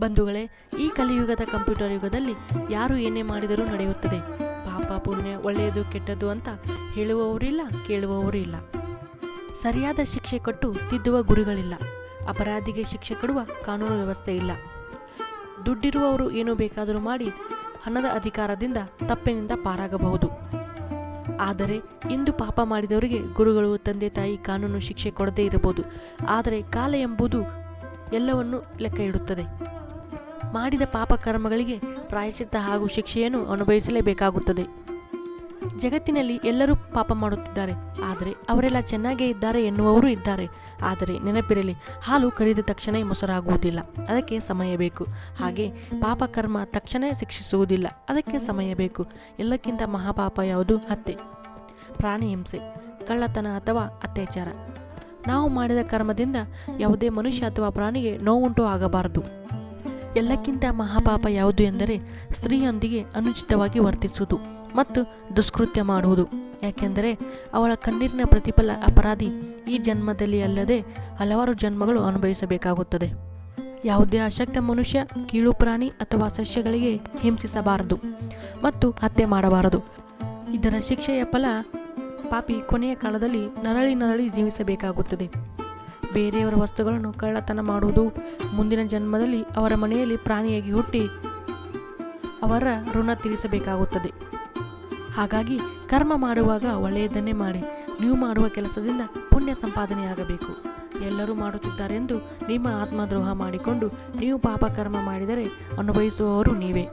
ಬಂಧುಗಳೇ, ಈ ಕಲಿಯುಗದ ಕಂಪ್ಯೂಟರ್ ಯುಗದಲ್ಲಿ ಯಾರು ಏನೇ ಮಾಡಿದರೂ ನಡೆಯುತ್ತದೆ. ಪಾಪ, ಪುಣ್ಯ, ಒಳ್ಳೆಯದು, ಕೆಟ್ಟದ್ದು ಅಂತ ಹೇಳುವವರಿಲ್ಲ ಕೇಳುವವರು ಇಲ್ಲ ಸರಿಯಾದ ಶಿಕ್ಷೆ ಕೊಟ್ಟು ತಿದ್ದುವ ಗುರುಗಳಿಲ್ಲ. ಅಪರಾಧಿಗೆ ಶಿಕ್ಷೆ ಕೊಡುವ ಕಾನೂನು ವ್ಯವಸ್ಥೆ ಇಲ್ಲ. ದುಡ್ಡಿರುವವರು ಏನು ಬೇಕಾದರೂ ಮಾಡಿ ಹಣದ ಅಧಿಕಾರದಿಂದ ತಪ್ಪಿನಿಂದ ಪಾರಾಗಬಹುದು. ಆದರೆ ಇಂದು ಪಾಪ ಮಾಡಿದವರಿಗೆ ಗುರುಗಳು, ತಂದೆ, ತಾಯಿ ಕಾನೂನು ಶಿಕ್ಷೆ ಕೊಡದೇ ಇರಬಹುದು. ಆದರೆ ಕಾಲ ಎಂಬುದು ಎಲ್ಲವನ್ನು ಲೆಕ್ಕ ಇಡುತ್ತದೆ. ಮಾಡಿದ ಪಾಪ ಕರ್ಮಗಳಿಗೆ ಪ್ರಾಯಶ್ಚಿತ್ತ ಹಾಗೂ ಶಿಕ್ಷೆಯನ್ನು ಅನುಭವಿಸಲೇಬೇಕಾಗುತ್ತದೆ. ಜಗತ್ತಿನಲ್ಲಿ ಎಲ್ಲರೂ ಪಾಪ ಮಾಡುತ್ತಿದ್ದಾರೆ. ಆದರೆ ಅವರೆಲ್ಲ ಚೆನ್ನಾಗೇ ಇದ್ದಾರೆ ಎನ್ನುವವರು ಇದ್ದಾರೆ. ಆದರೆ ನೆನಪಿರಲಿ, ಹಾಲು ಕರಿದ ತಕ್ಷಣ ಮೊಸರಾಗುವುದಿಲ್ಲ. ಅದಕ್ಕೆ ಸಮಯ ಬೇಕು. ಹಾಗೆ ಪಾಪ ಕರ್ಮ ತಕ್ಷಣ ಶಿಕ್ಷಿಸುವುದಿಲ್ಲ. ಅದಕ್ಕೆ ಸಮಯ ಬೇಕು. ಎಲ್ಲಕ್ಕಿಂತ ಮಹಾಪಾಪ ಯಾವುದು? ಹತ್ಯೆ ಪ್ರಾಣಿ ಹಿಂಸೆ, ಕಳ್ಳತನ ಅಥವಾ ಅತ್ಯಾಚಾರ. ನಾವು ಮಾಡಿದ ಕರ್ಮದಿಂದ ಯಾವುದೇ ಮನುಷ್ಯ ಅಥವಾ ಪ್ರಾಣಿಗೆ ನೋವುಂಟು ಆಗಬಾರದು. ಎಲ್ಲಕ್ಕಿಂತ ಮಹಾಪಾಪ ಯಾವುದು ಎಂದರೆ ಸ್ತ್ರೀಯೊಂದಿಗೆ ಅನುಚಿತವಾಗಿ ವರ್ತಿಸುವುದು ಮತ್ತು ದುಷ್ಕೃತ್ಯ ಮಾಡುವುದು. ಯಾಕೆಂದರೆ ಅವಳ ಕಣ್ಣೀರಿನ ಪ್ರತಿಫಲ ಅಪರಾಧಿ ಈ ಜನ್ಮದಲ್ಲಿ ಅಲ್ಲದೆ ಹಲವಾರು ಜನ್ಮಗಳು ಅನುಭವಿಸಬೇಕಾಗುತ್ತದೆ. ಯಾವುದೇ ಅಶಕ್ತ ಮನುಷ್ಯ, ಕೀಳು ಪ್ರಾಣಿ ಅಥವಾ ಸಸ್ಯಗಳಿಗೆ ಹಿಂಸಿಸಬಾರದು ಮತ್ತು ಹತ್ಯೆ ಮಾಡಬಾರದು. ಇದರ ಶಿಕ್ಷೆಯ ಫಲ ಪಾಪಿ ಕೊನೆಯ ಕಾಲದಲ್ಲಿ ನರಳಿ ನರಳಿ ಜೀವಿಸಬೇಕಾಗುತ್ತದೆ. ಬೇರೆಯವರ ವಸ್ತುಗಳನ್ನು ಕಳ್ಳತನ ಮಾಡುವುದು ಮುಂದಿನ ಜನ್ಮದಲ್ಲಿ ಅವರ ಮನೆಯಲ್ಲಿ ಪ್ರಾಣಿಯಾಗಿ ಹುಟ್ಟಿ ಅವರ ಋಣ ತೀರಿಸಬೇಕಾಗುತ್ತದೆ. ಹಾಗಾಗಿ ಕರ್ಮ ಮಾಡುವಾಗ ಒಳ್ಳೆಯದನ್ನೇ ಮಾಡಿ, ನೀವು ಮಾಡುವ ಕೆಲಸದಿಂದ ಪುಣ್ಯ ಸಂಪಾದನೆಯಾಗಬೇಕು. ಎಲ್ಲರೂ ಮಾಡುತ್ತಿದ್ದಾರೆಂದು ನಿಮ್ಮ ಆತ್ಮದ್ರೋಹ ಮಾಡಿಕೊಂಡು ನೀವು ಪಾಪ ಕರ್ಮ ಮಾಡಿದರೆ ಅನುಭವಿಸುವವರು ನೀವೇ.